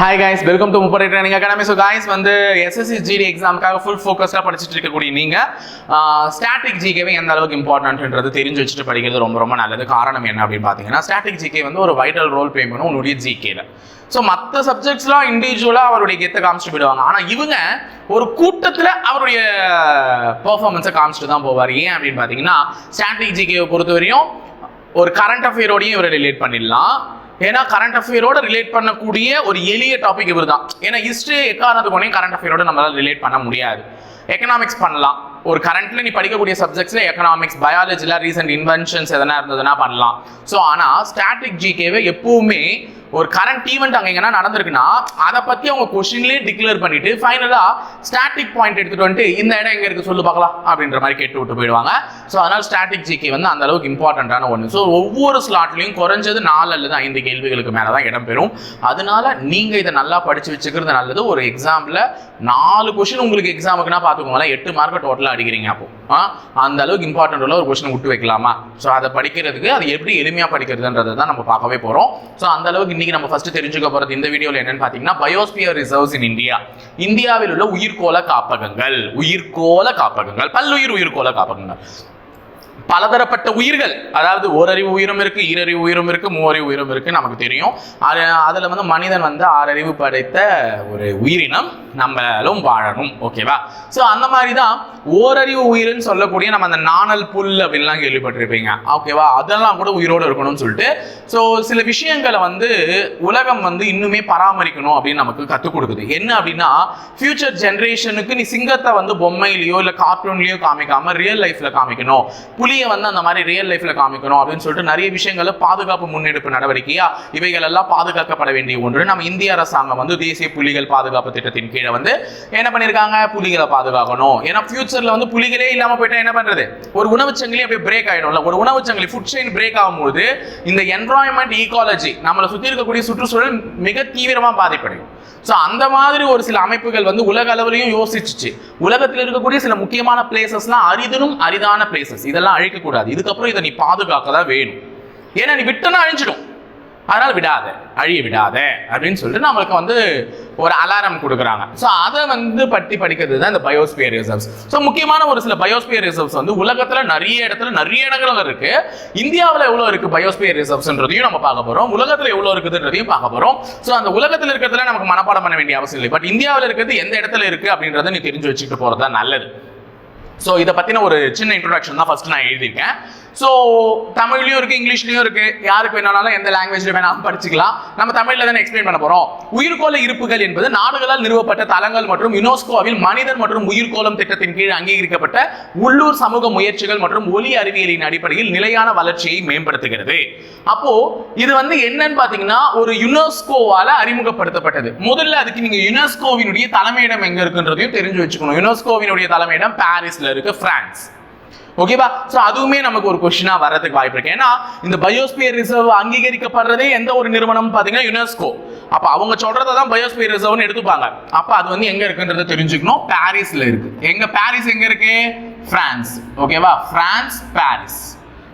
Hi guys welcome to Muppadai training academy so guys வந்து SSC GD எக்ஸாமுக்காக full ஃபோக்கஸ்டாக படிச்சுட்டு இருக்கக்கூடிய நீங்கள் ஸ்டாட்டிக் ஜிகேவை எந்த அளவுக்கு இம்பார்ட்டன்ட்ன்றது தெரிஞ்சு வச்சுட்டு படிக்கிறது ரொம்ப ரொம்ப நல்லது. காரணம் என்ன அப்படின்னு பார்த்தீங்கன்னா ஸ்டாட்டிக் ஜிகே வந்து ஒரு வைட்டல் ரோல் ப்ளே பண்ணும் உன்னுடைய ஜிகேல ஸோ மற்ற சப்ஜெக்ட்ஸ்லாம் இண்டிவிஜுவலாக அவருடைய கெத்தை காமிச்சிட்டு போயிடுவாங்க. ஆனால் இவங்க ஒரு கூட்டத்தில் அவருடைய பர்ஃபார்மன்ஸை காமிச்சிட்டு தான் போவார். ஏன் அப்படின்னு பார்த்தீங்கன்னா ஸ்டாட்டிக் ஜிகேவை பொறுத்தவரையும் ஒரு கரண்ட் அஃபேரோடையும் இவரை ரிலேட் பண்ணிடலாம். ஏன்னா கரண்ட் அஃபேரோட ரிலேட் பண்ணக்கூடிய ஒரு எளிய டாபிக் இவர் தான் ஏன்னா ஹிஸ்ட்ரி எக்காரணத்துக்கு கொண்டையும் கரண்ட் அஃபேரோட நம்மளால ரிலேட் பண்ண முடியாது. எக்கனாமிக்ஸ் பண்ணலாம். ஒரு கரண்ட்ல நீ படிக்கக்கூடிய சப்ஜெக்ட்ஸ்ல எக்கனாமிக்ஸ் பயாலஜில ரீசெண்ட் இன்வென்ஷன்ஸ் எதனா இருந்ததுன்னா பண்ணலாம். ஸோ ஆனால் ஸ்டாட்டிக் ஜிகேவை எப்பவுமே ஒரு கரண்ட் ஈவெண்ட் அங்கே எங்கன்னா நடந்திருக்குன்னா அதை பற்றி அவங்க கொஷின்லேயே டிக்ளேர் பண்ணிட்டு ஃபைனலாக ஸ்டாட்டிக் பாயிண்ட் எடுத்துகிட்டு வந்துட்டு இந்த இடம் எங்கே இருக்குது சொல்லு பார்க்கலாம் அப்படின்ற மாதிரி கேட்டு விட்டு போயிடுவாங்க. ஸோ அதனால் ஸ்டாட்டிக் ஜிகே வந்து அந்த அளவுக்கு இம்பார்ட்டண்ட்டான ஒன்று ஸோ ஒவ்வொரு ஸ்லாட்லையும் குறைஞ்சது நாலு அல்லது ஐந்து கேள்விகளுக்கு மேலே தான் இடம் பெறும். அதனால நீங்கள் இதை நல்லா படித்து வச்சுக்கிறது நல்லது. ஒரு எக்ஸாமில் நாலு கொஸ்டின் உங்களுக்கு எக்ஸாமுக்குன்னா பார்த்துக்கோங்களேன் எட்டு மார்க்கை டோட்டலாக அடிக்கிறீங்க அப்போ. அந்த அளவுக்கு இம்பார்ட்டன்ட் உள்ள ஒரு கொஷின் விட்டு வைக்கலாமா? ஸோ அதை படிக்கிறதுக்கு அது எப்படி எளிமையாக படிக்கிறதுன்றதை தான் நம்ம பார்க்கவே போகிறோம் ஸோ அந்த அளவுக்கு இன்னைக்கு நம்ம ஃபர்ஸ்ட் தெரிஞ்சுக்க போறது இந்த வீடியோல என்னன்னு பாத்தீங்கன்னா பயோஸ்பியர் ரிசர்வ்ஸ் இன் இந்தியா இந்தியாவில் உள்ள உயிர்கோள காப்பகங்கள் உயிர்கோள காப்பகங்கள் பல்லுயிர் உயிர்கோள காப்பகங்கள். பலதரப்பட்ட உயிர்கள். அதாவது ஓரறிவு உயிரும் இருக்கு ஈரறிவு உயிரும் இருக்கு மூவறிவு உயிரும் இருக்கு நமக்கு தெரியும். அது அதுல வந்து மனிதன் வந்து ஆறறிவு படைத்த ஒரு உயிரினம் நம்மளும் வாழணும். ஓகேவா ஸோ அந்த மாதிரி தான் ஓரறிவு உயிர்னு சொல்லக்கூடிய நம்ம அந்த நாணல் புல் அப்படின்லாம் கேள்விப்பட்டிருப்பீங்க. ஓகேவா அதெல்லாம் கூட உயிரோடு இருக்கணும்னு சொல்லிட்டு. ஸோ சில விஷயங்களை வந்து உலகம் வந்து இன்னுமே பராமரிக்கணும் அப்படின்னு நமக்கு கற்றுக் கொடுக்குது. என்ன அப்படின்னா ஃபியூச்சர் ஜென்ரேஷனுக்கு நீ சிங்கத்தை வந்து பொம்மையிலையோ இல்லை கார்ட்டூன்லையோ காமிக்காம ரியல் லைஃப்ல காமிக்கணும். புலியை வந்து அந்த மாதிரி ரியல் லைஃப்ல காமிக்கணும் அப்படின்னு சொல்லிட்டு நிறைய விஷயங்களை பாதுகாப்பு முன்னெடுப்பு நடவடிக்கையா இவைகள் எல்லாம் பாதுகாக்கப்பட வேண்டிய ஒன்று. நம்ம இந்திய அரசாங்கம் வந்து தேசிய புலிகள் பாதுகாப்பு திட்டத்தின் கீழே வந்து என்ன பண்ணியிருக்காங்க புலிகளை பாதுகாக்கணும். ஏன்னா ஃபியூச்சர்ல வந்து புலிகளே இல்லாம போயிட்டா என்ன பண்றது? ஒரு உணவு சங்கிலி அப்படியே பிரேக் ஆயிடும்ல. ஒரு உணவு சங்கிலி ஃபுட் செயின் பிரேக் ஆகும்போது இந்த என்வரான்மெண்ட் ஈகாலஜி நம்மளை சுத்தி இருக்கக்கூடிய சுற்றுச்சூழல் மிக தீவிரமா பாதிப்படையும். ஸோ அந்த மாதிரி ஒரு சில அமைப்புகள் வந்து உலக அளவுலையும் யோசிச்சுச்சு. உலகத்தில் இருக்கக்கூடிய சில முக்கியமான பிளேசஸ்லாம் அரிதனும் அரிதான பிளேசஸ் இதெல்லாம் அழிக்கக்கூடாது இதுக்கப்புறம் இதை நீ பாதுகாக்க தான் வேணும். ஏன்னா நீ விட்டனா அழிஞ்சிடும். அதனால் விடாத அழிய விடாத அப்படின்னு சொல்லிட்டு நம்மளுக்கு வந்து ஒரு அலாரம் கொடுக்குறாங்க. ஸோ அதை வந்து பற்றி படிக்கிறது தான் இந்த பயோஸ்பியர் ரிசர்வ்ஸ் ஸோ முக்கியமான ஒரு சில பயோஸ்பியர் ரிசர்வ்ஸ் வந்து உலகத்தில் நிறைய இடத்துல நிறைய இடங்கள் இருக்கு. இந்தியாவில் எவ்வளோ இருக்கு பயோஸ்பியர் ரிசர்வ்ஸ்ன்றதையும் நம்ம பார்க்க போகிறோம் உலகத்தில் எவ்வளோ இருக்குதுன்றதையும் பார்க்க போகிறோம் ஸோ அந்த உலகத்தில் இருக்கிறதுல நமக்கு மனப்பாடம் பண்ண வேண்டிய அவசியம் இல்லை. பட் இந்தியாவில் இருக்கிறது எந்த இடத்துல இருக்கு அப்படின்றத நீ தெரிஞ்சு வச்சுக்கிட்டு போகிறது தான் நல்லது. ஸோ இதை பற்றின ஒரு சின்ன இன்ட்ரொடக்ஷன் தான் ஃபர்ஸ்ட் நான் எழுதியிருக்கேன். ஸோ தமிழ்லையும் இருக்குது இங்கிலீஷ்லையும் இருக்குது யாருக்கு வேணாலும் எந்த லாங்குவேஜில் வேணாலும் படிச்சுக்கலாம். நம்ம தமிழில் தானே எக்ஸ்பிளைன் பண்ண போகிறோம் உயிர்கோள இருப்புகள் என்பது நாடுகளால் நிறுவப்பட்ட தளங்கள் மற்றும் யுனெஸ்கோவில் மனிதன் மற்றும் உயிர்கோளம் திட்டத்தின் கீழ் அங்கீகரிக்கப்பட்ட உள்ளூர் சமூக முயற்சிகள் மற்றும் ஒலி அறிவியலின் அடிப்படையில் நிலையான வளர்ச்சியை மேம்படுத்துகிறது. அப்போ இது வந்து என்னன்னு பார்த்தீங்கன்னா ஒரு யுனெஸ்கோவால் அறிமுகப்படுத்தப்பட்டது. முதல்ல அதுக்கு நீங்கள் யுனெஸ்கோவினுடைய தலைமையிடம் எங்கே இருக்குன்றதையும் தெரிஞ்சு வச்சுக்கணும். யுனெஸ்கோவினுடைய தலைமையிடம் பாரிஸில் இருக்கு பிரான்ஸ் ஓகேவா ஸோ அதுவுமே நமக்கு ஒரு கொஸ்டினா வர்றதுக்கு வாய்ப்பு இருக்கு. ஏன்னா இந்த பயோஸ்பியர் ரிசர்வ் அங்கீகரிக்கப்படுறதே எந்த ஒரு நிறுவனம் பார்த்தீங்கன்னா யுனெஸ்கோ அப்போ அவங்க சொல்றதை தான் பயோஸ்பியர் ரிசர்வ்னு எடுத்துப்பாங்க. அப்போ அது வந்து எங்க இருக்குன்றத தெரிஞ்சுக்கணும். பாரிஸ்ல இருக்கு. எங்க பாரிஸ் எங்க இருக்கு? பிரான்ஸ் ஓகேவா பிரான்ஸ் பாரிஸ்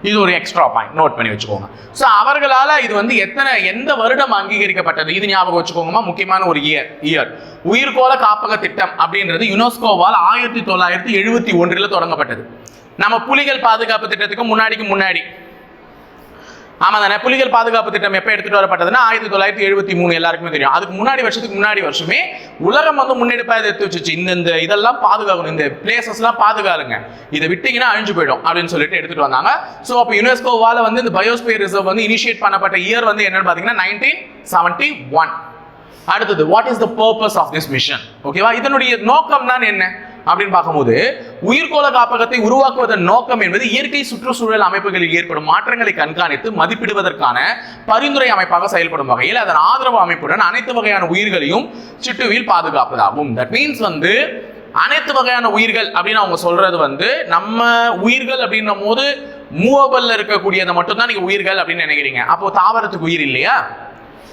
இது ஒரு எக்ஸ்ட்ரா பாயிண்ட் நோட் பண்ணி வச்சுக்கோங்க. ஸோ அவர்களால் இது வந்து எத்தனை எந்த வருடம் அங்கீகரிக்கப்பட்டது? இது ஞாபகம் வச்சுக்கோங்கம்மா. முக்கியமான ஒரு இயர் இயர் உயிர்கோள காப்பக திட்டம் அப்படின்றது யுனெஸ்கோவால் ஆயிரத்தி தொள்ளாயிரத்தி எழுபத்தி ஒன்றில் தொடங்கப்பட்டது. நம்ம புலிகள் பாதுகாப்பு திட்டத்துக்கு முன்னாடிக்கு முன்னாடி. ஆமாம் தானே புலிகள் பாதுகாப்பு திட்டம் எப்போ எடுத்துகிட்டு வரப்பட்டதுன்னா ஆயிரத்தி தொள்ளாயிரத்தி எழுபத்தி மூணு எல்லாருக்குமே தெரியும். அதுக்கு முன்னாடி வருஷத்துக்கு முன்னாடி வருஷமே உலகம் வந்து முன்னெடுப்பாக இதை எடுத்து வச்சுச்சு? இந்த இந்த இதெல்லாம் பாதுகாக்கணும். இந்த பிளேசஸ்லாம் பாதுகாருங்க இதை விட்டீங்கன்னா அழிஞ்சு போயிடும் அப்படின்னு சொல்லிட்டு எடுத்துகிட்டு வந்தாங்க. ஸோ அப்போ யுனெஸ்கோவால் வந்து இந்த பயோஸ்பியர் ரிசர்வ் வந்து இனிஷியேட் பண்ணப்பட்ட இயர் வந்து என்னன்னு பார்த்தீங்கன்னா நைன்டீன் செவன்டி ஒன் அடுத்தது what is the purpose of this mission ஓகேவா இதனுடைய நோக்கம் தான் என்ன? அப்படின்னு பார்க்கும்போது உயிர்கோள காப்பகத்தை உருவாக்குவதன் நோக்கம் என்பது இயற்கை சுற்றுச்சூழல் அமைப்புகளில் ஏற்படும் மாற்றங்களை கண்காணித்து மதிப்பிடுவதற்கான பரிந்துரை அமைப்பாக செயல்படும் வகையில் அதன் ஆதரவு அமைப்புடன் அனைத்து வகையான உயிர்களையும் சிட்டுவில் பாதுகாப்பதாகும். தட் மீன்ஸ் வந்து அனைத்து வகையான உயிர்கள் அப்படின்னு அவங்க சொல்றது வந்து நம்ம உயிர்கள் அப்படின்னும் போது மூவபல்ல இருக்கக்கூடியதை மட்டும்தான் நீங்க உயிர்கள் அப்படின்னு நினைக்கிறீங்க. அப்போ தாவரத்துக்கு உயிர் இல்லையா?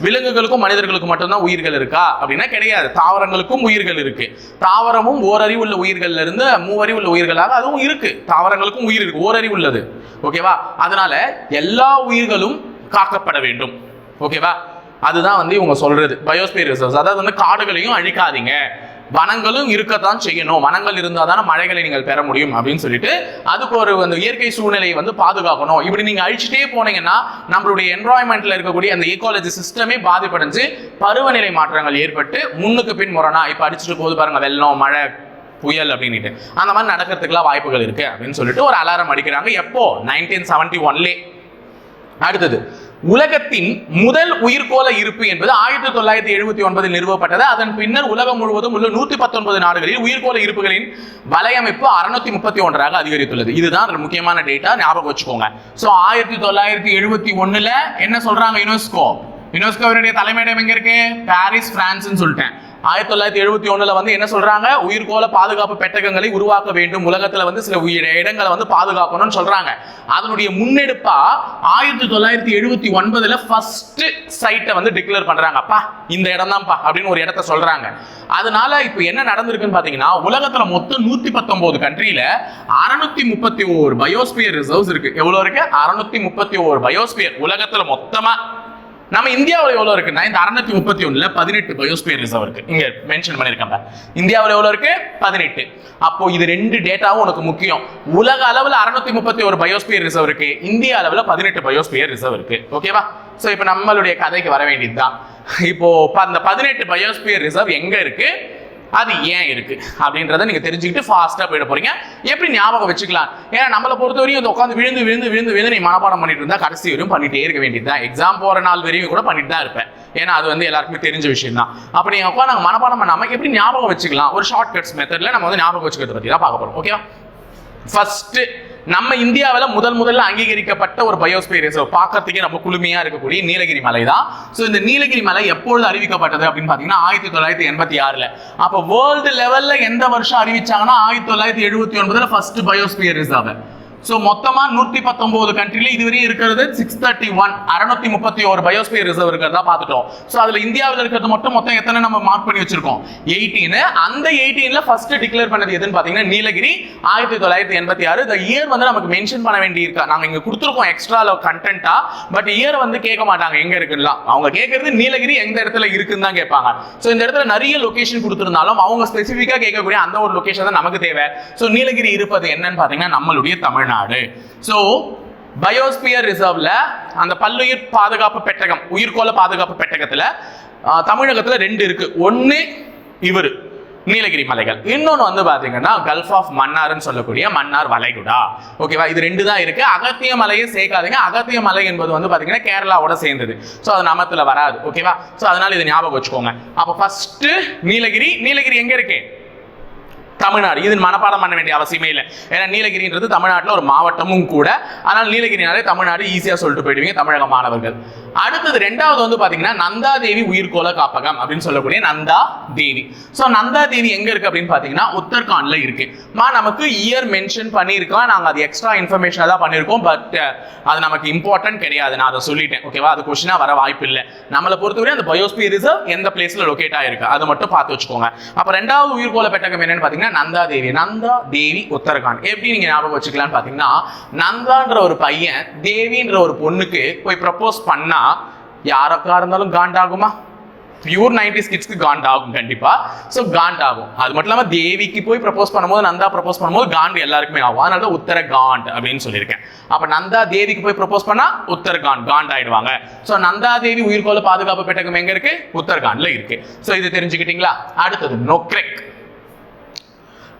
விலங்குகளுக்கும் மனிதர்களுக்கும் மட்டும்தான் உயிர்கள் இருக்கா? அப்படின்னா கிடையாது. தாவரங்களுக்கும் உயிர்கள் இருக்கு. தாவரமும் ஓரறிவு உள்ள உயிர்கள்ல இருந்து மூவறிவு உள்ள உயிர்களாக அதுவும் இருக்கு. தாவரங்களுக்கும் உயிர் இருக்கு. ஓரறிவு உள்ளது ஓகேவா? அதனால எல்லா உயிர்களும் காக்கப்பட வேண்டும். ஓகேவா? அதுதான் வந்து இவங்க சொல்றது. பயோஸ்பியர் ரிசர்வ்ஸ் அதாவது வந்து காடுகளையும் அழிக்காதீங்க. வனங்களும் இருக்கத்தான் செய்யணும். வனங்கள் இருந்தால் தானே மழைகளை நீங்கள் பெற முடியும் அப்படின்னு சொல்லிட்டு அதுக்கு ஒரு அந்த இயற்கை சூழ்நிலையை வந்து பாதுகாக்கணும். இப்படி நீங்கள் அழிச்சிட்டே போனீங்கன்னா நம்மளுடைய என்வாயன்மெண்ட்ல இருக்கக்கூடிய அந்த ஈக்காலஜி சிஸ்டமே பாதிப்படைஞ்சு பருவநிலை மாற்றங்கள் ஏற்பட்டு முன்னுக்கு பின் முரணா இப்போ அடிச்சுட்டு போது பாருங்க வெள்ளம் மழை புயல் அப்படின்ட்டு அந்த மாதிரி நடக்கிறதுக்குலாம் வாய்ப்புகள் இருக்கு அப்படின்னு சொல்லிட்டு ஒரு அலாரம் அடிக்கிறாங்க. எப்போ? நைன்டீன் செவன்டி ஒன்லே அடுத்தது உலகத்தின் முதல் உயிர்கோள இருப்பு என்பது ஆயிரத்தி தொள்ளாயிரத்தி எழுபத்தி ஒன்பதில் நிறுவப்பட்டது. அதன் பின்னர் உலகம் முழுவதும் உள்ள நூத்தி பத்தொன்பது நாடுகளில் உயிர்கோள இருப்புகளின் வலையமைப்பு அறுநூத்தி முப்பத்தி ஒன்றாக அதிகரித்துள்ளது. இதுதான் முக்கியமான டேட்டா ஞாபகம் வச்சுக்கோங்க. சோ ஆயிரத்தி தொள்ளாயிரத்தி எழுபத்தி ஒண்ணுல என்ன சொல்றாங்க யுனெஸ்கோ யுனெஸ்கோவினுடைய தலைமையிடம் எங்க இருக்கு? பாரிஸ் பிரான்ஸ்னு சொல்லிட்டேன். ஆயிரத்தி தொள்ளாயிரத்தி எழுபத்தி ஒண்ணுல வந்து என்ன சொல்றாங்க? உயிர்கோள பாதுகாப்பு பெட்டகங்களை உருவாக்க வேண்டும். உலகத்துல வந்து சில உயிர இடங்களை வந்து பாதுகாக்கணும்னு சொல்றாங்க. அதனுடைய முன்னெடுப்பா ஆயிரத்தி தொள்ளாயிரத்தி எழுபத்தி ஒன்பதுல ஃபர்ஸ்ட் சைட்டை வந்து டிக்ளேர் பண்றாங்க அப்பா இந்த இடம் தான்ப்பா அப்படின்னு ஒரு இடத்த சொல்றாங்க. அதனால இப்போ என்ன நடந்திருக்குன்னு பாத்தீங்கன்னா உலகத்துல மொத்தம் நூத்தி பத்தொன்பது கண்ட்ரியில அறுநூத்தி முப்பத்தி ஓரு பயோஸ்பியர் ரிசர்வ்ஸ் இருக்கு. எவ்வளவு இருக்கு? அறுநூத்தி முப்பத்தி ஓரு பயோஸ்பியர் உலகத்துல மொத்தமா நம்ம இந்தியாவில் எவ்வளோ இருக்குன்னா இந்த அறுநூத்தி முப்பத்தி ஒன்றில் பதினெட்டு பயோஸ்பியர் ரிசர்வ் இருக்கு. இங்கே மென்ஷன் பண்ணியிருக்காங்க. இந்தியாவில் எவ்வளோ இருக்கு? பதினெட்டு. அப்போ இது ரெண்டு டேட்டாவும் உனக்கு முக்கியம். உலக அளவில் அறுநூத்தி முப்பத்தி ஒரு பயோஸ்பியர் ரிசர்வ் இருக்கு. இந்திய அளவில் பதினெட்டு பயோஸ்பியர் ரிசர்வ் இருக்கு. ஓகேவா ஸோ இப்போ நம்மளுடைய கதைக்கு வர வேண்டியதுதான். இப்போ அந்த பதினெட்டு பயோஸ்பியர் ரிசர்வ் எங்க இருக்கு? அது ஏன் இருக்கு? அப்படின்றத நீங்க தெரிஞ்சுக்கிட்டு ஃபாஸ்ட்டாக போயிட போறீங்க. எப்படி ஞாபகம் வச்சுக்கலாம்? ஏன்னா நம்மளை பொறுத்தவரையும் இந்த உட்காந்து விழுந்து விழுந்து விழுந்து விழுந்து நீ மனப்பாடம் பண்ணிட்டு இருந்தா கடைசி வரையும் பண்ணிட்டே இருக்க வேண்டியதுதான். எக்ஸாம் போற நாள் வரையும் கூட பண்ணிட்டு தான் இருப்பேன். ஏன்னா அது வந்து எல்லாருக்குமே தெரிஞ்ச விஷயம் தான் அப்ப நீங்க உட்காந்து நாங்கள் மனப்பாடம் பண்ணாம எப்படி ஞாபகம் வச்சுக்கலாம்? ஒரு ஷார்ட் கட்ஸ் மெத்தட்ல நம்ம வந்து ஞாபகம் வச்சுக்கிறது பத்தி தான் பார்க்க போறோம். ஓகேவா ஃபர்ஸ்ட் நம்ம இந்தியாவில் முதல் முதல்ல அங்கீகரிக்கப்பட்ட ஒரு பயோஸ்பியர் ரிசர்வ் பார்க்கறதுக்கே ரொம்ப குளுமையா இருக்கக்கூடிய நீலகிரி மலை தான். ஸோ இந்த நீலகிரி மலை எப்பொழுது அறிவிக்கப்பட்டது அப்படின்னு பார்த்தீங்கன்னா ஆயிரத்தி தொள்ளாயிரத்தி எண்பத்தி ஆறுல. அப்போ வேர்ல்டு லெவல்ல எந்த வருஷம் அறிவிச்சாங்கன்னா ஆயிரத்தி தொள்ளாயிரத்தி எழுபத்தி ஒன்பதுல ஃபர்ஸ்ட் பயோஸ்பியர் ரிசர்வ் ஸோ மொத்தமாக நூற்றி பத்தொம்போது கண்ட்ரில இதுவரையும் இருக்கிறது சிக்ஸ் தேர்ட்டி ஒன் அறுநூத்தி முப்பத்தி ஒரு பயோஸ்பியர் ரிசர்வ் இருக்கிறதா பார்த்துட்டோம். ஸோ அதில் இந்தியாவில் இருக்கிறது மட்டும் மொத்தம் எத்தனை நம்ம மார்க் பண்ணி வச்சிருக்கோம்? எயிட்டீன் அந்த எயிட்டீன்ல ஃபர்ஸ்ட் டிக்ளேர் பண்ணது எதுன்னு பார்த்தீங்கன்னா நீலகிரி ஆயிரத்தி தொள்ளாயிரத்தி எண்பத்தி ஆறு. இந்த இயர் வந்து நமக்கு மென்ஷன் பண்ண வேண்டி இருக்கா இங்கே கொடுத்துருக்கோம் எக்ஸ்ட்ரா கண்டென்ட்டா பட் இயர் வந்து கேட்க மாட்டாங்க எங்க இருக்குன்னா அவங்க கேட்கறது நீலகிரி எந்த இடத்துல இருக்குன்னு தான் கேட்பாங்க. ஸோ இந்த இடத்துல நிறைய லொகேஷன் கொடுத்துருந்தாலும் அவங்க ஸ்பெசிஃபிக்காக கேட்கக்கூடிய அந்த ஒரு லொகேஷன் தான் நமக்கு தேவை. ஸோ நீலகிரி இருப்பது என்னன்னு பார்த்தீங்கன்னா நம்மளுடைய தமிழ்நாடு. ஸோ பயோஸ்பியர் ரிசர்வ்ல அந்த பல்லுயிர் பாதுகாப்பு பெட்டகம் உயிர்கோள பாதுகாப்பு பெட்டகத்துல தமிழகத்தில் ரெண்டு இருக்கு. ஒன்னு இவரு நீலகிரி மலைகள். இன்னொன்னு வந்து பார்த்தீங்கன்னா கல்ஃப் ஆஃப் மன்னார்னு சொல்லக்கூடிய மன்னார் வளைகுடா. ஓகேவா இது ரெண்டு தான் இருக்கு. அகத்திய மலையை சேர்க்காதீங்க. அகத்திய மலை என்பது வந்து பார்த்தீங்கன்னா கேரளாவோட சேர்ந்தது. ஸோ அது நமத்தில் வராது. ஓகேவா ஸோ அதனால இதை ஞாபகம் வச்சுக்கோங்க. அப்போ ஃபர்ஸ்ட் நீலகிரி. நீலகிரி எங்க இருக்கு? தமிழ்நாடு. இது மனப்பாடம் பண்ண வேண்டிய அவசியமே இல்லை. ஏன்னா நீலகிரின்றது தமிழ்நாட்டில் ஒரு மாவட்டமும் கூட. ஆனால் நீலகிரினாலே தமிழ்நாடு ஈஸியாக சொல்லிட்டு போயிடுவீங்க தமிழக மாணவர்கள். அடுத்தது ரெண்டாவது வந்து பார்த்தீங்கன்னா நந்தா தேவி உயிர்கோல காப்பகம் அப்படின்னு சொல்லக்கூடிய நந்தா தேவி ஸோ நந்தா தேவி எங்க இருக்கு அப்படின்னு பார்த்தீங்கன்னா உத்தரகாண்ட்ல இருக்கு. மா நமக்கு இயர் மென்ஷன் பண்ணியிருக்கோம் நாங்கள் அது எக்ஸ்ட்ரா இன்ஃபர்மேஷனாக தான் பண்ணியிருக்கோம். பட் அது நமக்கு இம்பார்ட்டன்ட் கிடையாது. நான் அதை சொல்லிட்டேன். ஓகேவா அது கொஸ்டினாக வர வாய்ப்பு இல்லை. நம்மளை பொறுத்தவரை அந்த பயோஸ்பியர் ரிசர்வ் எந்த பிளேஸ்ல லொகேட் ஆயிருக்கு? அது மட்டும் பார்த்து வச்சுக்கோங்க. அப்போ ரெண்டாவது உயிர்கோல பெட்டகம் என்னன்னு பார்த்தீங்கன்னா நந்தா தேவி நந்தா தேவி உத்தரகாண்ட். எப்படி நீங்க ஞாபகம் வச்சுக்கலாம்னு பாத்தீங்கன்னா நந்தான்ற ஒரு பையன் தேவின்ற ஒரு பொண்ணுக்கு போய் ப்ரப்போஸ் பண்ணா யாருக்கா இருந்தாலும் காண்டாகுமா பியூர் நைன்டிஸ் கிட்ஸ்க்கு காண்ட் ஆகும் கண்டிப்பா. ஸோ காண்ட் ஆகும். அது மட்டும் இல்லாம தேவிக்கு போய் ப்ரப்போஸ் பண்ணும்போது நந்தா ப்ரப்போஸ் பண்ணும்போது காண்ட் எல்லாருக்குமே ஆகும். அதனால தான் உத்தர காண்ட் அப்படின்னு சொல்லியிருக்கேன். அப்போ நந்தா தேவிக்கு போய் ப்ரப்போஸ் பண்ணா உத்தரகாண்ட் காண்ட் ஆயிடுவாங்க. ஸோ நந்தா தேவி உயிர்கோள பாதுகாப்பு பெட்டகம் எங்க இருக்கு? உத்தரகாண்ட்ல இருக்கு. ஸோ இது தெரிஞ்சுக்கிட்டீங்களா? அடுத்தது நொக்ரெக்.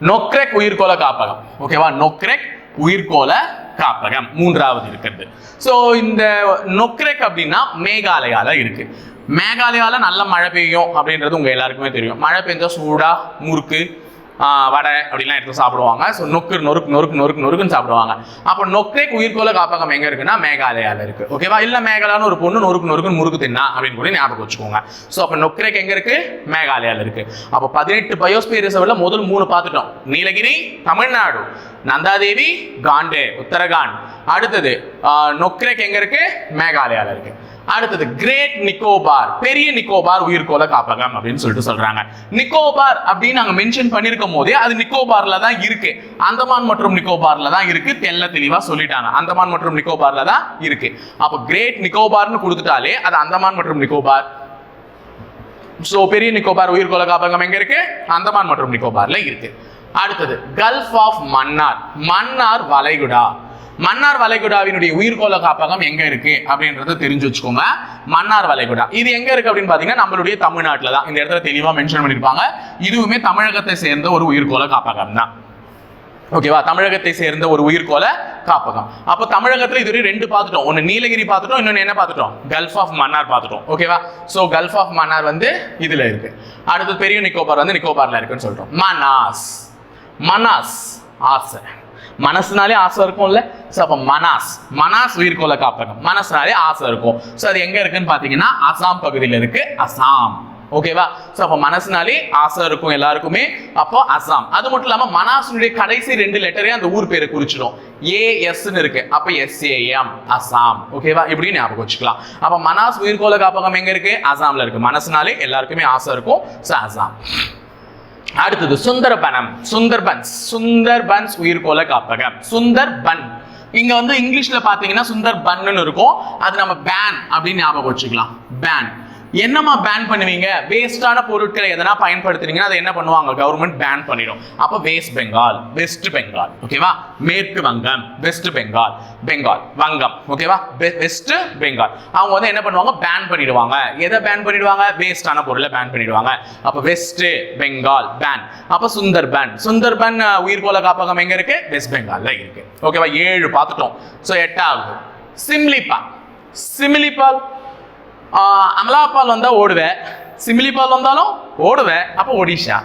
நொக்ரெக் உயிர்கோள காப்பகம். ஓகேவா நொக்ரெக் உயிர்கோள காப்பகம். மூன்றாவது இருக்கிறது. ஸோ இந்த நொக்ரெக் அப்படின்னா மேகாலயால இருக்கு. மேகாலயால நல்ல மழை பெய்யும் அப்படின்றது உங்க எல்லாருக்குமே தெரியும். மழை பெஞ்சா சூடா முறுக்கு வடை அப்படிலாம் எடுத்து சாப்பிடுவாங்க. ஸோ நொக்கு நொறுக்கு நொறுக்கு நொறுக்கு நொறுக்குன்னு சாப்பிடுவாங்க. அப்போ நொக்கே உயிர்கோல காப்பகம் எங்கே இருக்குன்னா மேகாலயால இருக்குது ஓகேவா இல்லை மேகாலான்னு ஒரு பொண்ணு நொறுக்கு நொறுக்குன்னு முறுக்கு தின்னா அப்படின்னு கூட ஞாபகம் வச்சுக்கோங்க. ஸோ அப்போ நொக்ரேக் எங்கே இருக்கு? மேகாலயால இருக்குது அப்போ பதினெட்டு பயோஸ்பியர் ரிசர்வில் முதல் மூணு பார்த்துட்டோம். நீலகிரி தமிழ்நாடு நந்தாதேவி காண்டே உத்தரகாண்ட். அடுத்தது நொக்ரேக் எங்கே இருக்கு? மேகாலயாவில் இருக்குது அடுத்தது கிரேட் நிக்கோபார் பெரிய நிக்கோபார் உயிர்கோள காப்பகம் அப்படின்னு சொல்லிட்டு சொல்றாங்க. நிக்கோபார் அப்படின்னு நாங்க மென்ஷன் பண்ணிருக்கும் போதே அது நிக்கோபார்ல தான் இருக்கு. அந்தமான் மற்றும் நிக்கோபார்ல தான் இருக்கு தெல்ல தெளிவா சொல்லிட்டாங்க. அந்தமான் மற்றும் நிக்கோபார்ல தான் இருக்கு. அப்போ கிரேட் நிக்கோபார்னு கொடுத்துட்டாலே அது அந்தமான் மற்றும் நிக்கோபார் ஸோ பெரிய நிக்கோபார் உயிர்கோள காப்பகம் எங்க இருக்கு? அந்தமான் மற்றும் நிக்கோபார்ல இருக்கு. அடுத்தது கல்ஃப் ஆஃப் மன்னார் மன்னார் வளைகுடா. மன்னார் வளைகுடாவினுடைய உயிர்கோள காப்பகம் எங்க இருக்கு அப்படின்றத தெரிஞ்சு வச்சுக்கோங்க. மன்னார் வளைகுடா. இது எங்க இருக்கு அப்படின்னு பாத்தீங்கன்னா நம்மளுடைய தமிழ்நாட்டில் தான் இந்த இடத்துல தெளிவா மென்ஷன் பண்ணிருப்பாங்க. இதுவுமே தமிழகத்தை சேர்ந்த ஒரு உயிர்கோள காப்பகம் தான் ஓகேவா தமிழகத்தை சேர்ந்த ஒரு உயிர்கோள காப்பகம். அப்போ தமிழகத்துல இதுவரை ரெண்டு பார்த்துட்டோம். ஒன்று நீலகிரி பார்த்துட்டோம் இன்னொன்று என்ன பார்த்துட்டோம்? கல்ஃப் ஆஃப் மன்னார் பார்த்துட்டோம். ஓகேவா ஸோ கல்ஃப் ஆஃப் மன்னார் வந்து இதில் இருக்கு. அடுத்து பெரிய நிக்கோபார் வந்து நிக்கோபாரில் இருக்குன்னு சொல்லிட்டோம் மனாஸ் மனாஸ் ஆசை. மனசுனாலே ஆசை இருக்கும்ல. ஸோ அப்போ மனாஸ். மனாஸ் உயிர்கோள காப்பகம். மனசுனாலே ஆசை இருக்கும். ஸோ அது எங்கே இருக்குன்னு பார்த்தீங்கன்னா அசாம் பகுதியில் இருக்கு. அசாம். ஓகேவா ஸோ அப்போ மனசுனாலே ஆசை இருக்கும் எல்லாருக்குமே. அப்போ அசாம். அது மட்டும் இல்லாமல் மனாசுனுடைய கடைசி ரெண்டு லெட்டரே அந்த ஊர் பேரை குறிச்சிடும். ஏஎஸ்ன்னு இருக்கு. அப்போ எஸ்ஏஎம் அசாம். ஓகேவா இப்படியும் ஞாபகம் வச்சுக்கலாம். அப்போ மனாஸ் உயிர்கோள காப்பகம் எங்கே இருக்கு? அசாம்ல இருக்கு. மனசுனாலே எல்லாருக்குமே ஆசை இருக்கும். ஸோ அசாம். அடுத்தது சுந்தரபனம் சுந்தர்பன்ஸ் சுந்தர்பன்ஸ் உயிர்கோள காப்பகம். சுந்தர்பன் இங்க வந்து இங்கிலீஷ்ல பாத்தீங்கன்னா சுந்தர்பன்னு இருக்கும். அது நம்ம பேன் அப்படின்னு ஞாபகம் வச்சுக்கலாம். பேன் என்னமா பேன் பண்ணுவீங்க? வேஸ்டான பொருட்களை எதனா பயன்படுத்துறீங்கன்னா அதை என்ன பண்ணுவாங்க? கவர்மெண்ட் பேன் பண்ணிடும். அப்போ வேஸ்ட் பெங்கால் வெஸ்ட் பெங்கால் ஓகேவா மேற்கு வங்கம் வெஸ்ட் பெங்கால் பெங்கால் வங்கம் ஓகேவா வெஸ்ட் பெங்கால் அவங்க வந்து என்ன பண்ணுவாங்க? பேன் பண்ணிடுவாங்க. எதை பேன் பண்ணிடுவாங்க? வேஸ்டான பொருளை பேன் பண்ணிடுவாங்க. அப்போ வெஸ்ட் பெங்கால் பேன் அப்போ சுந்தர்பன் சுந்தர்பன் அஹ், உயிர்கோள காப்பகம் எங்க இருக்கு? வெஸ்ட் பெங்கால்ல இருக்கு. ஓகேவா ஏழு பார்த்துட்டோம். ஸோ எட்டாவது. சிம்லிபால் சிமிலிபால் அமலாபால் வந்தால் ஓடுவேன் சிமிலிபால் வந்தாலும் ஓடுவேன் அப்போ ஒடிஷா.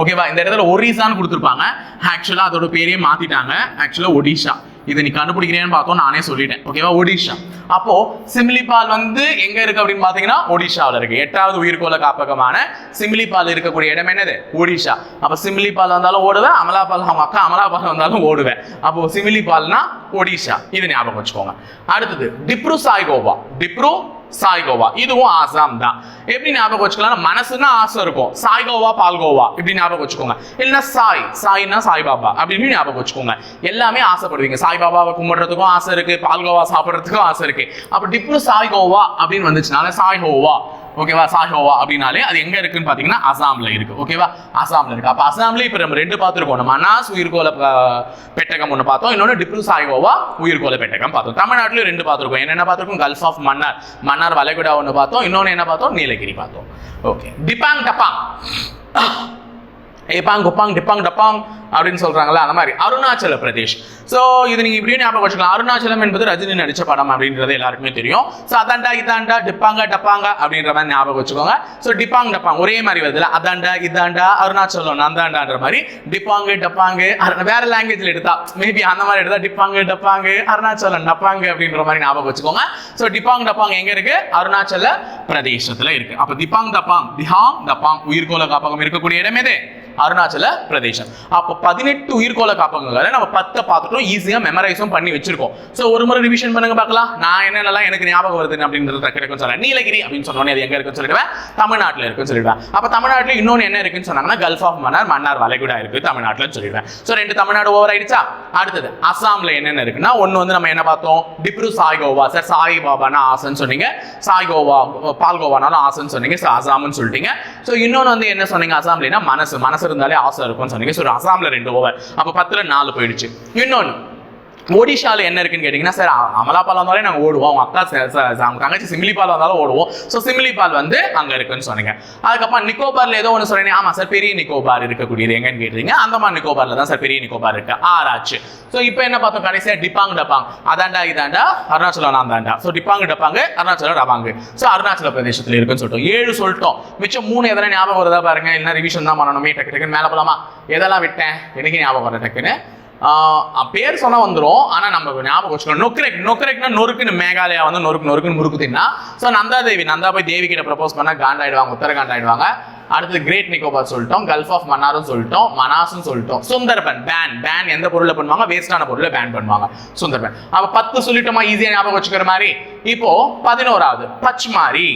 ஓகேவா இந்த இடத்துல ஒரிசான்னு கொடுத்துருப்பாங்க. ஆக்சுவலாக அதோட பேரையே மாத்திட்டாங்க. ஆக்சுவலாக ஒடிஷா. இதை நீ கண்டுபிடிக்கிறேன்னு பார்த்தோம் நானே சொல்லிட்டேன். ஓகேவா ஒடிஷா. அப்போ சிம்லிபால் வந்து எங்க இருக்கு அப்படின்னு பாத்தீங்கன்னா ஒடிஷாவில் இருக்கு. எட்டாவது உயிர்கோள காப்பகமான சிமிலிபால் இருக்கக்கூடிய இடம் என்னது? ஒடிஷா. அப்ப சிமிலிபால் வந்தாலும் ஓடுவேன் அமலாபால் அவங்க அக்கா அமலாபால் வந்தாலும் ஓடுவேன் அப்போ சிமிலிபால்னா ஒடிஷா. இது ஞாபகம் வச்சுக்கோங்க. அடுத்தது டிப்ரு சாய்கோபா டிப்ரு சாய்கோவா இதுவும் ஆசாம் தான். எப்படி ஞாபகம் வச்சுக்கலாம் மனசுனா ஆசை இருக்கும். சாய்கோவா பால்கோவா இப்படி ஞாபகம் வச்சுக்கோங்க. இல்லைன்னா சாய். சாய்னா சாய்பாபா அப்படின்னு ஞாபகம் வச்சுக்கோங்க. எல்லாமே ஆசைப்படுவீங்க. சாய்பாபாவை கும்பிடுறதுக்கும் ஆசை இருக்கு. பால்கோவா சாப்பிட்றதுக்கும் ஆசை இருக்கு. அப்ப டிப்ரு சாய்கோவா அப்படின்னு வந்துச்சுனால சாய்ஹோவா ஓகேவா சாஹோவா அப்படின்னாலே அது எங்க இருக்குன்னு பாத்தீங்கன்னா அசாம்ல இருக்கு. ஓகேவா அசாம்ல இருக்கு. அப்ப அசாம்ல இப்ப நம்ம ரெண்டு பார்த்துருக்கோம். நம்ம அனாஸ் உயிர்கோல பெட்டகம் ஒன்று பார்த்தோம். இன்னொன்று டிப்ரு சாய்கோவா உயிர்கோல பெட்டகம் பார்த்தோம். தமிழ்நாட்டிலும் ரெண்டு பார்த்துருக்கோம். என்னென்ன பார்த்துருக்கோம்? கல்ஃப் ஆஃப் மன்னார் மன்னார் வளைகுடா ஒன்று பார்த்தோம். இன்னொன்று என்ன பார்த்தோம்? நீலகிரி பார்த்தோம். ஓகே டிபாங் டப்பாங் ஏப்பாங் குப்பாங் டிப்பாங் டப்பாங் அப்படின்னு சொல்கிறாங்களா அந்த மாதிரி. அருணாச்சல பிரதேஷ். ஸோ இது நீங்கள் இப்படியும் ஞாபகம் வச்சுக்கலாம். அருணாச்சலம் என்பது ரஜினி நடித்த படம் அப்படின்றது எல்லாருக்குமே தெரியும். ஸோ அதாண்டா இதாண்டா டிப்பாங்க டப்பாங்க அப்படின்ற மாதிரி ஞாபகம் வச்சுக்கோங்க. ஸோ டிப்பாங் டப்பாங் ஒரே மாதிரி வருதுல அதாண்டா இதாண்டா அருணாச்சலம் அந்தாண்டான்ற மாதிரி. டிப்பாங்கு டப்பாங்கு வேற லாங்குவேஜில் எடுத்தா மேபி அந்த மாதிரி எடுத்தா டிப்பாங்க டப்பாங்க அருணாச்சலம் டப்பாங்கு அப்படின்ற மாதிரி ஞாபகம் வச்சுக்கோங்க. ஸோ டிப்பாங் டப்பாங் எங்கே இருக்கு? அருணாச்சல பிரதேசத்தில் இருக்கு. அப்போ திப்பாங் டப்பாங் டிஹாங் டப்பாங் உயிர்கோள காப்பகம் இருக்கக்கூடிய இடம் எது? அருணாச்சல பிரதேசம். அப்போ பதினெட்டு உயிர்கோள காப்பகங்களை நம்ம பத்தை பார்த்துட்டோம் ஈஸியாக மெமரைஸும் பண்ணி வச்சிருக்கோம். ஸோ ஒரு முறை ரிவிஷன் பண்ணுங்க பார்க்கலாம். நான் என்னென்னலாம் எனக்கு ஞாபகம் வருது அப்படின்றது கிடைக்கும் சொல்றேன். நீலகிரி அப்படின்னு சொன்னோன்னே அது எங்க இருக்குன்னு சொல்லிடுவேன். தமிழ்நாட்டில் இருக்குன்னு சொல்லிடுவேன். அப்போ தமிழ்நாட்டில் இன்னொன்று என்ன இருக்குன்னு சொன்னாங்கன்னா கல்ஃப் ஆஃப் மன்னார் மன்னார் வளைகுடா இருக்கு தமிழ்நாட்டில் சொல்லிடுவேன். ஸோ ரெண்டு தமிழ்நாடு ஓவர் ஆயிடுச்சா? அடுத்தது அசாமில் என்னென்ன இருக்குன்னா ஒன்று வந்து நம்ம என்ன பார்த்தோம்? டிப்ரு சாய் கோவா சார் சாய் பாபானா ஆசைன்னு சொன்னீங்க. சாய் கோவா பால் கோவானாலும் ஆசைன்னு சொன்னீங்க. ஸோ அசாம்னு சொல்லிட்டீங்க. ஸோ இன்னொன்று வந்து என்ன சொன்னீங்க? அசாம்லேனா மனசு. மனசு இருந்தாலே ஆசை இருக்கும்னு சொன்னீங்க. ஸோ அசாம்ல ரெண்டு ஓவர் அப்போ பத்துல நாலு போயிடுச்சு. இன்னொன்று ஒடிஷாவில் என்ன இருக்குன்னு கேட்டிங்கன்னா சார் அ- வந்தாலே நாங்கள் ஓடுவோம். அவங்க அக்கா அவங்க தங்கச்சி சிமிலிபால் வந்தாலும் ஓடுவோம். ஸோ சிமிலிபால் வந்து அங்கே இருக்குன்னு சொன்னீங்க. அதுக்கப்புறம் நிக்கோபாரில் ஏதோ ஒன்று சொன்னீங்க ஆமாம் சார் பெரிய நிக்கோபார் இருக்கக்கூடியது. எங்கன்னு கேட்டீங்க? அந்தமான் நிக்கோபாரில் தான் சார் பெரிய நிக்கோபார் இருக்கு. ஆராய்ச்சி. ஸோ இப்போ என்ன பார்த்தோம்? கடைசியாக டிப்பாங் டப்பாங். அதாண்டா இதாண்டா அருணாச்சலம் நான் தாண்டா ஸோ டிப்பாங் டப்பாங்க அருணாச்சலம் டபாங்கு ஸோ அருணாச்சல பிரதேசத்தில் இருக்குன்னு சொல்லிட்டோம். ஏழு சொல்லிட்டோம். மிச்சம் மூணு எதனா ஞாபகம் வருதா பாருங்க. இல்லைன்னா ரிவிஷன் தான் பண்ணணுமே டக்கு டக்குன்னு மேலே போலாமா? எதெல்லாம் விட்டேன்? எனக்கு ஞாபகம் வர டக்குன்னு. பேர் சொன்ன வந்துடும் ஆனால் நம்ம ஞாபகம் வச்சுக்கணும். நொக்ரெக் நொக்ரெக்னா நொறுக்குன்னு மேகாலயா வந்து நொறுக்கு நொறுக்குன்னு முறுக்கு தின்னா. ஸோ நந்தா தேவி நந்தா போய் தேவி கிட்ட ப்ரப்போஸ் பண்ணா காண்டாயிடுவாங்க உத்தரகாண்ட் ஆயிடுவாங்க அடுத்தது கிரேட் நிக்கோபார் சொல்லிட்டோம் கல்ஃப் ஆஃப் மன்னாரும் சொல்லிட்டோம் மனாசும் சொல்லிட்டோம். சுந்தர்பன் பேன் பேன் எந்த பொருளை பண்ணுவாங்க? வேஸ்டான பொருளை பேன் பண்ணுவாங்க. சுந்தர்பன் அப்போ பத்து சொல்லிட்டோமா? ஈஸியாக ஞாபகம் வச்சுக்கிற மாதிரி. இப்போ பதினோராவது பச்மாரி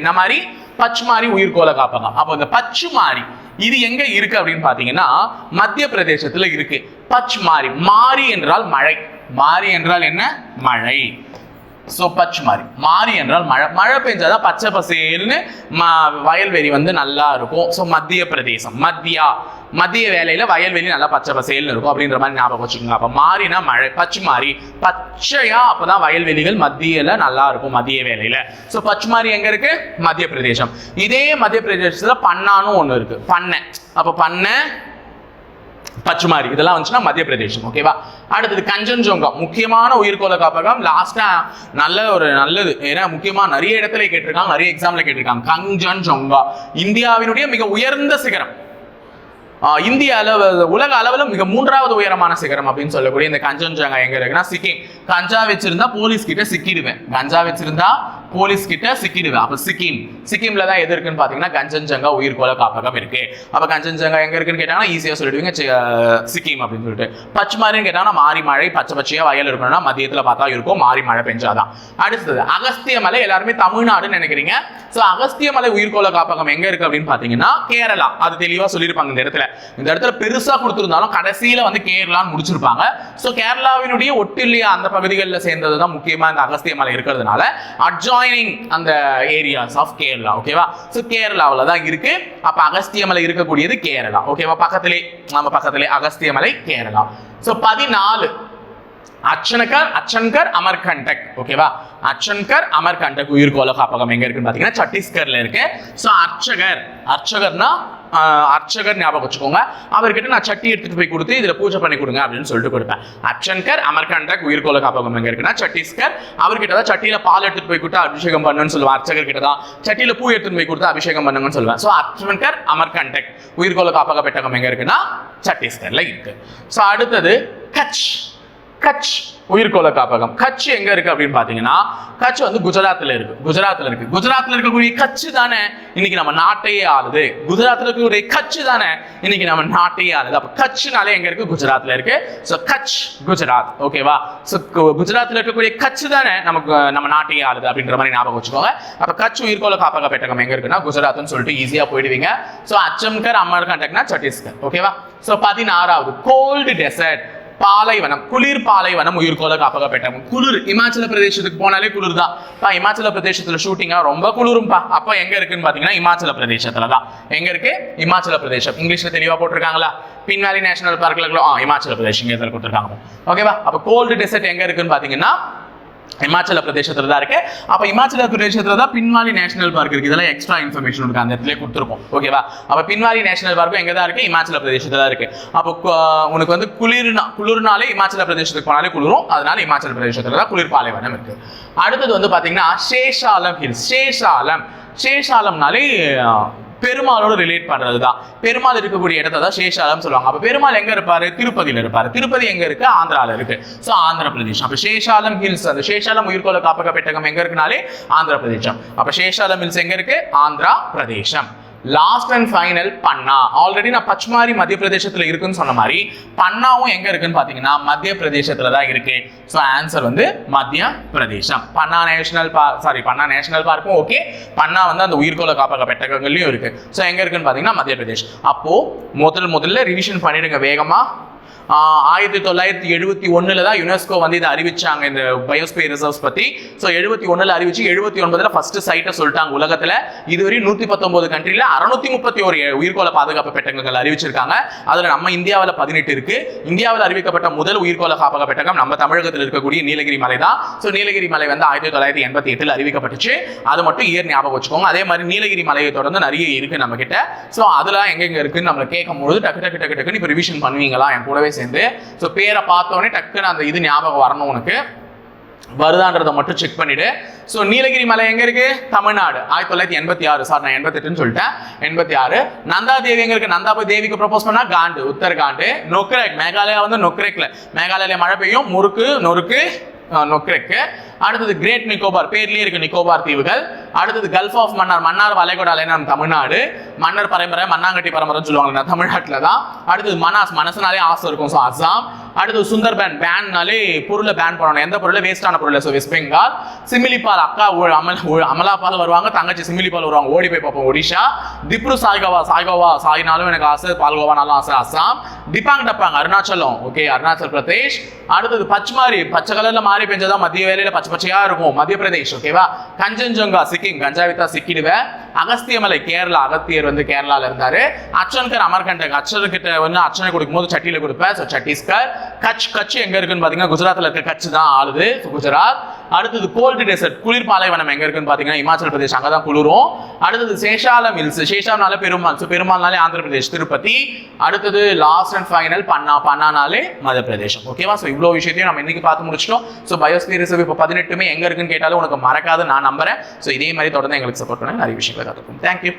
என்ன மாதிரி? பச்மாரி உயிர்கோலை காப்பாங்க அப்போ இந்த பச்சுமாரி இது எங்க இருக்கு அப்படின்னு பாத்தீங்கன்னா மத்திய பிரதேசத்துல இருக்கு. பச் மாரி மாரி என்றால் மழை. மாரி என்றால் என்ன? மழை. ஸோ பச்சுமாரி மாறி. மாறி என்றால் மழை. மழை பெஞ்சாதான் பச்சை பசேல்னு ம வயல்வெளி வந்து நல்லா இருக்கும். ஸோ மத்திய பிரதேசம். மத்தியா. மத்திய வேலையில் வயல்வெளி நல்லா பச்சை பசேல்னு இருக்கும் அப்படின்ற மாதிரி ஞாபகம் வச்சுக்கோங்க. அப்போ மாறினா மழை பச்சுமாரி பச்சையா அப்பதான் வயல்வெளிகள் மத்தியில் நல்லா இருக்கும் மதிய வேலையில். ஸோ பச்சுமாரி எங்கே இருக்கு? மத்திய பிரதேசம். இதே மத்திய பிரதேசத்தில் பண்ணானும் ஒன்று இருக்கு. பண்ணை. அப்போ பண்ணை பச்சுமாரி இதெல்லாம் வந்துச்சுன்னா மத்திய பிரதேசம் ஓகேவா அடுத்தது கஞ்சன்ஜோங்கா முக்கியமான உயிர்கோள காப்பகம். லாஸ்டா நல்ல ஒரு நல்லது. ஏன்னா முக்கியமா நிறைய இடத்துல கேட்டிருக்காங்க நிறைய எக்ஸாம்ல கேட்டிருக்காங்க. கஞ்சன்ஜோங்கா இந்தியாவினுடைய மிக உயர்ந்த சிகரம். இந்திய அளவு உலக அளவில் மிக மூன்றாவது உயரமான சிகரம் அப்படின்னு சொல்லக்கூடிய இந்த கஞ்சன்ஜங்கா எங்க இருக்குன்னா சிக்கிம். கஞ்சா வச்சிருந்தா போலீஸ் கிட்ட சிக்கிடுவேன். கஞ்சா வச்சிருந்தா போலீஸ் கிட்ட சிக்கிடுவேன். அப்ப சிக்கிம். சிக்கிம்ல தான் எது இருக்குன்னு பாத்தீங்கன்னா கஞ்சன்ஜங்கா உயிர்கோள காப்பகம் இருக்கு. அப்ப கஞ்சன்ஜங்கா எங்க இருக்குன்னு கேட்டாங்கன்னா ஈஸியா சொல்லிடுவீங்க. சிக்கிம் அப்படின்னு சொல்லிட்டு. பச்சுமாரின்னு கேட்டாங்கன்னா மாறி மழை பச்சை பச்சையா வயல் இருக்கணும்னா மதியத்துல பார்த்தா இருக்கும். மாறி மழை பெஞ்சாதான். அடுத்தது அகஸ்திய மலை எல்லாருமே தமிழ்நாடுன்னு நினைக்கிறீங்க. சோ அகஸ்திய மலை உயிர்கோள காப்பகம் எங்க இருக்கு அப்படின்னு பாத்தீங்கன்னா கேரளா. அது தெளிவா சொல்லியிருப்பாங்க இந்த இடத்துல. இந்த இடத்துல பெருசா கொடுத்துருந்தாலும் கடைசியில வந்து கேரளான்னு முடிச்சிருப்பாங்க. ஸோ கேரளாவினுடைய ஒட்டில்லையா அந்த பகுதிகளில் சேர்ந்தது தான் முக்கியமா இந்த அகஸ்திய மலை இருக்கிறதுனால அட்ஜாயினிங் அந்த ஏரியாஸ் ஆஃப் கேரளா ஓகேவா ஸோ கேரளாவில் தான் இருக்கு. அப்ப அகஸ்திய மலை இருக்கக்கூடியது கேரளா ஓகேவா பக்கத்திலே நம்ம பக்கத்திலே அகஸ்திய மலை கேரளா. ஸோ பதினாலு அச்சனகர் அச்சன்கர் அமர்கண்டக். ஓகேவா? அச்சன்கர் அமர்கண்டக். உயிர்கோள காப்பகம் எங்க இருக்குன்னு பாத்தீங்கன்னா சத்தீஸ்கர்ல இருக்கு. சோ அர்ச்சகர். அர்ச்சகர்னா அர்ச்சகர் ஞாபகம் வச்சுக்கோங்க. அவர்கிட்ட நான் சட்டி எடுத்துட்டு போய் கொடுத்து இதுல பூஜை பண்ணி கொடுங்க அப்படின்னு சொல்லிட்டு கொடுப்பேன். அச்சன்கர் அமர்கண்டக் உயிர்கோள காப்பகம் எங்க இருக்குன்னா சத்தீஸ்கர் அவர்கிட்ட தான் சட்டியில பால் எடுத்துட்டு போய் கொடுத்து அபிஷேகம் பண்ணுன்னு சொல்லுவேன். அர்ச்சகர் கிட்ட தான். சட்டியில பூ எடுத்துட்டு போய் கொடுத்து அபிஷேகம் பண்ணுங்கன்னு சொல்லுவேன். சோ அர்ச்சன்கர் அமர்கண்டக். உயிர்கோல காப்பக பெட்டகம் எங்க இருக்குன்னா சத்தீஸ்கர்ல இருக்கு. சோ அடுத்தது கட்ச் கட்ச் உயிர்கோள காப்பகம். கட்ச் எங்க இருக்கு அப்படின்னு பாத்தீங்கன்னா கட்ச் வந்து குஜராத்ல இருக்கு. குஜராத்ல இருக்கு. குஜராத்ல இருக்கக்கூடிய கட்ச் தானே இன்னைக்கு நம்ம நாட்டையே ஆளுது. குஜராத்ல இருக்கக்கூடிய கட்ச் தானே இன்னைக்கு நம்ம நாட்டையே ஆளுது. அப்ப கட்ச்னாலே எங்க இருக்கு? குஜராத்ல இருக்கு. சோ கட்ச் குஜராத். ஓகேவா சோ குஜராத்ல இருக்கக்கூடிய கட்ச் தானே நமக்கு நம்ம நாட்டையே ஆளுது அப்படின்ற மாதிரி ஞாபகம் வச்சுக்கோங்க. அப்ப கட்ச் உயிர்கோள காப்பக பெட்டகம் எங்க இருக்குன்னா குஜராத்னு சொல்லிட்டு ஈஸியா போயிடுவீங்க. சோ அச்சம்கர் அம்மர் கண்டக்னா சத்தீஸ்கர் ஓகேவா சோ பதினாறாவது கோல்டு டெசர்ட் பாலைவனம் குளிர் பாலைவனம் உயிர்கோள காப்பக பெட்டகம் குளிர் இமாச்சல பிரதேசத்துக்கு போனாலே குளிர் தான் இமாச்சல பிரதேசத்துல ஷூட்டிங்கா ரொம்ப குளிரும்பா. அப்ப எங்க இருக்குன்னு பாத்தீங்கன்னா இமாச்சல பிரதேசத்துல தான். எங்க இருக்கு? இமாச்சல பிரதேசம். இங்கிலீஷ்ல தெளிவா போட்டிருக்காங்களா? பின்வாலி நேஷனல் பார்க்ல ஆ இமாச்சல பிரதேஷ் இங்க கொடுத்துருக்காங்க. ஓகேவா அப்ப கோல்டு டெசர்ட் எங்க இருக்குன்னு பாத்தீங்கன்னா இமாச்சல பிரதேசத்துல தான் இருக்கு. அப்ப இமாச்சல பிரதேசத்துல தான் பின்வாலி நேஷனல் பார்க் இருக்கு. இதெல்லாம் எக்ஸ்ட்ரா இன்ஃபர்மேஷன் இருக்கு அந்த இடத்துல கொடுத்துருக்கோம். ஓகேவா அப்ப பின்வாலி நேஷனல் பார்க்கும் எங்க தான் இருக்கு? இமாச்சல பிரதேசத்துல தான் இருக்கு. அப்போ உனக்கு வந்து குளிர்னா குளிர்னாலே இமாச்சல பிரதேசத்துக்கு போனாலே குளிரும். அதனால இமாச்சல பிரதேசத்துல தான் குளிர் பாலைவனம் இருக்கு. அடுத்தது வந்து பாத்தீங்கன்னா சேஷாலம் ஹில்ஸ் சேஷாலம். சேஷாலம்னாலே பெருமாளோட ரிலேட் பண்றது தான் பெருமாள் இருக்கக்கூடிய இடத்த தான் சேஷாலம் சொல்லுவாங்க. அப்ப பெருமாள் எங்க இருப்பாரு? திருப்பதியில இருப்பாரு. திருப்பதி எங்க இருக்கு? ஆந்திரால இருக்கு. சோ ஆந்திர பிரதேசம் அப்ப சேஷாலம் ஹில்ஸ் அந்த சேஷாலம் உயிர்கோள காப்பக பெட்டகம் எங்க இருக்குனாலே ஆந்திர பிரதேசம் அப்ப சேஷாலம் ஹில்ஸ் எங்க இருக்கு? Andhra Pradesh. Last and final Panna already நான் பச்மாரி மத்திய பிரதேசத்தில் இருக்குன்னு சொன்ன மாதிரி பன்னாவும் எங்க இருக்குன்னு பாத்தீங்கன்னா மத்திய பிரதேசத்துல தான் இருக்கு. ஸோ ஆன்சர் வந்து Madhya Pradesh. Panna national park sorry Panna national பார்க்கும் ஓகே பன்னா வந்து அந்த உயிர்கோள காப்பக பெட்டகங்கள்லயும் இருக்கு. ஸோ எங்க இருக்குன்னு பாத்தீங்கன்னா மத்திய பிரதேஷ். அப்போ முதல் முதல்ல ரிவிஷன் பண்ணிடுங்க வேகமா. ஆயிரத்தி தொள்ளாயிரத்தி எழுபத்தி ஒன்றில் தான் யுனெஸ்கோ வந்து இதை அறிவிச்சாங்க இந்த பயோஸ்பியர் ரிசர்வ்ஸ் பத்தி. ஸோ எழுபத்தி ஒன்றில் அறிவிச்சு எழுபத்தி ஒன்பதுல ஃபர்ஸ்ட் சைட்டை சொல்லிட்டாங்க உலகத்துல. இதுவரை நூத்தி பத்தொன்பது கண்ட்ரில அறுநூத்தி முப்பத்தி ஒரு உயிர்கோள பாதுகாப்பு பெட்டகங்கள் அறிவிச்சிருக்காங்க. அதுல நம்ம இந்தியாவில் பதினெட்டு இருக்கு. இந்தியாவில் அறிவிக்கப்பட்ட முதல் உயிர்கோள காப்பக பெட்டகம் நம்ம தமிழகத்தில் இருக்கக்கூடிய நீலகிரி மலை தான். ஸோ நீலகிரி மலை வந்து ஆயிரத்தி தொள்ளாயிரத்தி எண்பத்தி எட்டில் அறிவிக்கப்பட்டுச்சு. அது மட்டும் இயர் ஞாபகம் வச்சுக்கோங்க. அதே மாதிரி நீலகிரி மலையை தொடர்ந்து நிறைய இருக்கு நம்ம கிட்ட ஸோ அதெல்லாம் எங்கெங்க இருக்குன்னு நம்ம கேட்கும்போது டக்கு டக்கு டக்கு டக்குன்னு இப்போ ரிவிஷன் பண்ணுவீங்களா? என் கூடவே சேர்ந்து ஸோ பேரை பார்த்தோன்னே டக்குன்னு அந்த இது ஞாபகம் வரணும் உனக்கு. வருதான்றதை மட்டும் செக் பண்ணிடு. ஸோ நீலகிரி மலை எங்க இருக்கு? தமிழ்நாடு. ஆயிரத்தி தொள்ளாயிரத்தி எண்பத்தி ஆறு. சார் நான் எண்பத்தெட்டுன்னு சொல்லிட்டேன். எண்பத்தி ஆறு. நந்தா தேவி எங்க இருக்கு? நந்தா தேவிக்கு ப்ரப்போஸ் பண்ணா காண்டு உத்தரகாண்டு. நொக்ரேக் மேகாலயா வந்து நொக்ரேக்ல மேகாலயா மழை பெய்யும். முறுக்கு நொறுக்கு நொக்ரேக்கு அடுத்தது கிரேட் நிக்கோபார் பேர்லயே இருக்கு நிக்கோபார் தீவுகள். அடுத்தது கல்ஃப் ஆஃப் மன்னார் மன்னார் வளைகுடாலே நம்ம தமிழ்நாடு? மன்னர் பரம்பரை மண்ணாங்கட்டி பரம்பரைன்னு சொல்லுவாங்க நான் தமிழ்நாட்டில் தான். அடுத்தது மனாஸ் மனசுனாலே ஆசை இருக்கும் ஸோ அஸ்ஸாம் அடுத்தது சுந்தர் பேன் பேன்னாலே பொருளை பேன் பண்ணணும். எந்த பொருளை? வேஸ்டான பொருளை ஸோ வெஸ்ட் பெங்கால் சிமிலிபால் அக்கா அமல் ஊ- அமலாபால் வருவாங்க தங்கச்சி சிமிலிபால் வருவாங்க. ஓடி போய் பார்ப்போம் ஒடிஷா. திப்ரு சாய்கோவா சாய்கோவா சாய்னாலும் எனக்கு ஆசை பால்கோவானாலும் ஆசை அஸ்ஸாம் டிப்பாங் டப்பாங் அருணாச்சலம். ஓகே அருணாச்சல் பிரதேஷ். அடுத்தது பச்மாரி பச்சை கலர்ல மாறி பெஞ்சதான் மதிய வேலையில பச்சை பச்சையா இருக்கும். மத்திய பிரதேஷ் ஓகேவா கஞ்சன்ஜங்கா சிக்கிம் கஞ்சாவித்தா சிக்கிடுவேன் அகஸ்தியமலை கேரளா அகத்தியர் வந்து கேரளால இருந்தாரு. அச்சன்கர் அமர்கண்டக் அச்சன்கிட்ட வந்து அர்ச்சனை கொடுக்கும் போது சட்டியில கொடுப்பேன். சட்டீஸ்கர் கட்ச் கட்ச் எங்க இருக்குன்னு பாத்தீங்கன்னா குஜராத்ல இருக்க கட்ச் தான் ஆளுது. குஜராத் அடுத்தது கோல்டு டெசர்ட் குளிர் பாலைவனம் எங்க இருக்குன்னு பாத்தீங்கன்னா இமாச்சல் பிரதேஷ் அங்கதான் குளிரும். அடுத்தது சேஷாலம் ஹில்ஸ் சேஷாம்னால பெருமாள் ஸோ பெருமாள்னாலே ஆந்திர பிரதேஷ் திருப்பதி. அடுத்தது லாஸ்ட் அண்ட் ஃபைனல் பன்னா பன்னானாலே மத்திய பிரதேசம். ஓகேவா ஸோ இவ்வளோ விஷயத்தையும் நம்ம இன்னைக்கு பார்த்து முடிச்சிட்டோம். ஸோ பயோஸ்பியர் ரிசர்வ் இப்போ பதினெட்டுமே எங்க இருக்குன்னு கேட்டாலும் உனக்கு மறக்காது நான் நம்புறேன். ஸோ இதே மாதிரி தொடர்ந்து எங்களுக்கு சப்போர்ட் பண்ண நிறைய விஷயங்களை கற்றுக்கும் தேங்க்யூ